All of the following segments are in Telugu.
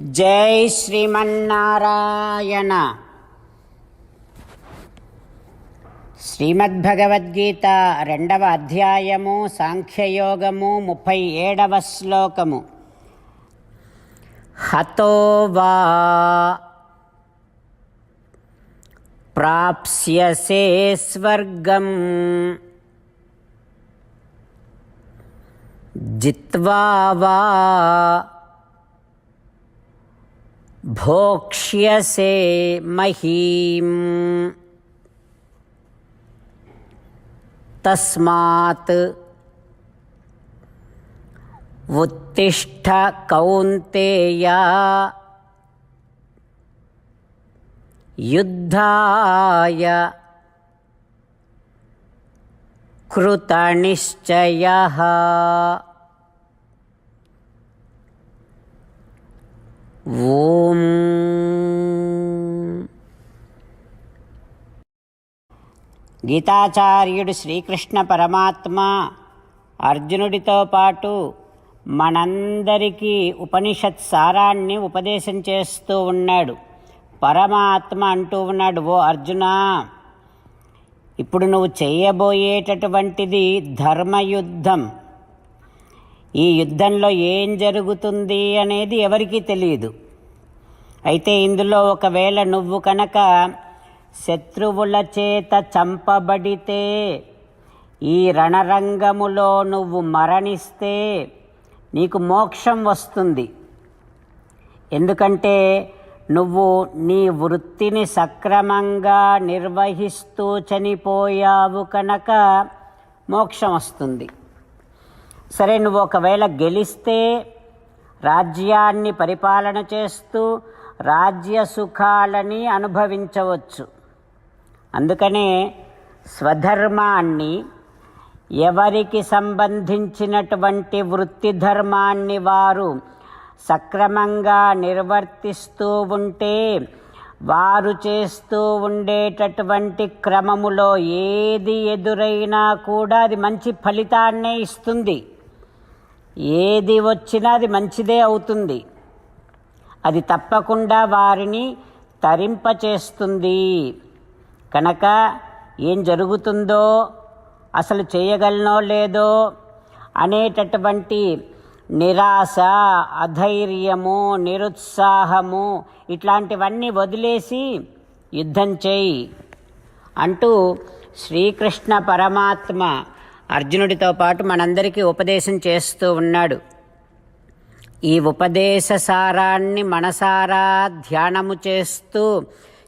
జై శ్రీమన్నారాయణ. శ్రీమద్భగవద్గీత రెండవ అధ్యాయము సాంఖ్యయోగము ముప్పై ఏడవ శ్లోకము. హతో వా ప్రాప్స్యసే స్వర్గం. జిత్వా వా భోక్ష్యసే మహీం తస్మాత్ ఉత్తిష్ట కౌంతేయ యుద్ధాయ కృతనిశ్చయ ఓం. గీతాచార్యుడు శ్రీకృష్ణ పరమాత్మ అర్జునుడితో పాటు మనందరికీ ఉపనిషత్ సారాన్ని ఉపదేశం చేస్తూ ఉన్నాడు. పరమాత్మ అంటూ ఉన్నాడు ఓ అర్జున ఇప్పుడు నువ్వు చేయబోయేటటువంటిది ధర్మయుద్ధం. ఈ యుద్ధంలో ఏం జరుగుతుంది అనేది ఎవరికీ తెలియదు అయితే ఇందులో ఒకవేళ నువ్వు కనుక శత్రువుల చేత చంపబడితే ఈ రణరంగములో నువ్వు మరణిస్తే నీకు మోక్షం వస్తుంది. ఎందుకంటే నువ్వు నీ వృత్తిని సక్రమంగా నిర్వహిస్తూ చనిపోయావు కనుక మోక్షం వస్తుంది. సరే నువ్వు ఒకవేళ గెలిస్తే రాజ్యాన్ని పరిపాలన చేస్తూ రాజ్య సుఖాలని అనుభవించవచ్చు. అందుకనే స్వధర్మాన్ని ఎవరికి సంబంధించినటువంటి వృత్తి ధర్మాన్ని వారు సక్రమంగా నిర్వర్తిస్తూ ఉంటే వారు చేస్తూ ఉండేటటువంటి క్రమములో ఏది ఎదురైనా కూడా అది మంచి ఫలితాన్నే ఇస్తుంది. ఏది వచ్చినా అది మంచిదే అవుతుంది. అది తప్పకుండా వారిని తరింపచేస్తుంది. కనుక ఏం జరుగుతుందో అసలు చేయగలనో లేదో అనేటటువంటి నిరాశ అధైర్యము నిరుత్సాహము ఇట్లాంటివన్నీ వదిలేసి యుద్ధం చేయి అంటూ శ్రీకృష్ణ పరమాత్మ అర్జునుడితో పాటు మనందరికీ ఉపదేశం చేస్తూ ఉన్నాడు. ఈ ఉపదేశ సారాన్ని మనసారా ధ్యానము చేస్తూ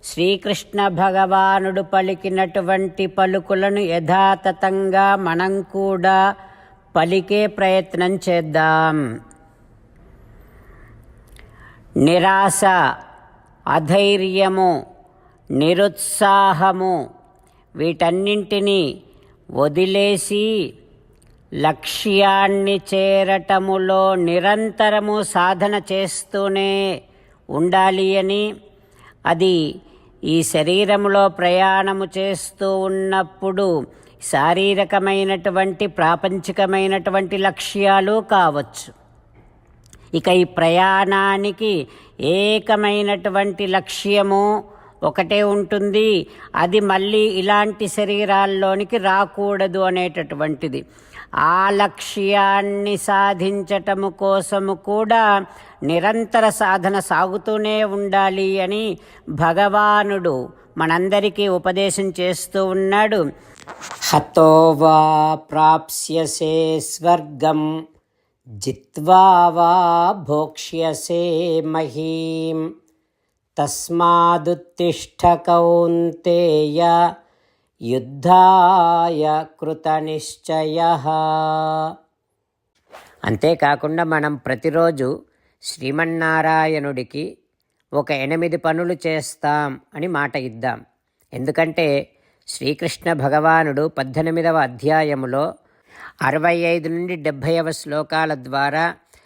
శ్రీకృష్ణ భగవానుడు పలికినటువంటి పలుకులను యథాతథంగా మనం కూడా పలికే ప్రయత్నం చేద్దాం. నిరాశ అధైర్యము నిరుత్సాహము వీటన్నింటినీ వదిలేసి లక్ష్యాన్ని చేరటములో నిరంతరము సాధన చేస్తూనే ఉండాలి అని అది ఈ శరీరములో ప్రయాణము చేస్తూ ఉన్నప్పుడు శారీరకమైనటువంటి ప్రాపంచికమైనటువంటి లక్ష్యాలు కావచ్చు. ఇక ఈ ప్రయాణానికి ఏకమైనటువంటి లక్ష్యము ఒకటే ఉంటుంది. అది మళ్ళీ ఇలాంటి శరీరాల్లోనికి రాకూడదు అనేటటువంటిది. ఆ లక్ష్యాన్ని సాధించటము కోసము కూడా నిరంతర సాధన సాగుతూనే ఉండాలి అని భగవానుడు మనందరికీ ఉపదేశం చేస్తూ ఉన్నాడు. హతో వా ప్రాప్స్యసే స్వర్గం జిత్వా వా భోక్ష్యసే మహీం. తస్మాదుత్తిష్ట కౌంతేయ యుద్ధాయ కృతనిశ్చయ. అంతేకాకుండా మనం ప్రతిరోజు శ్రీమన్నారాయణుడికి ఒక ఎనిమిది పనులు చేస్తాం అని మాట ఇద్దాం. ఎందుకంటే శ్రీకృష్ణ భగవానుడు పద్దెనిమిదవ అధ్యాయములో అరవై ఐదు నుండి డెబ్భైవ శ్లోకాల ద్వారా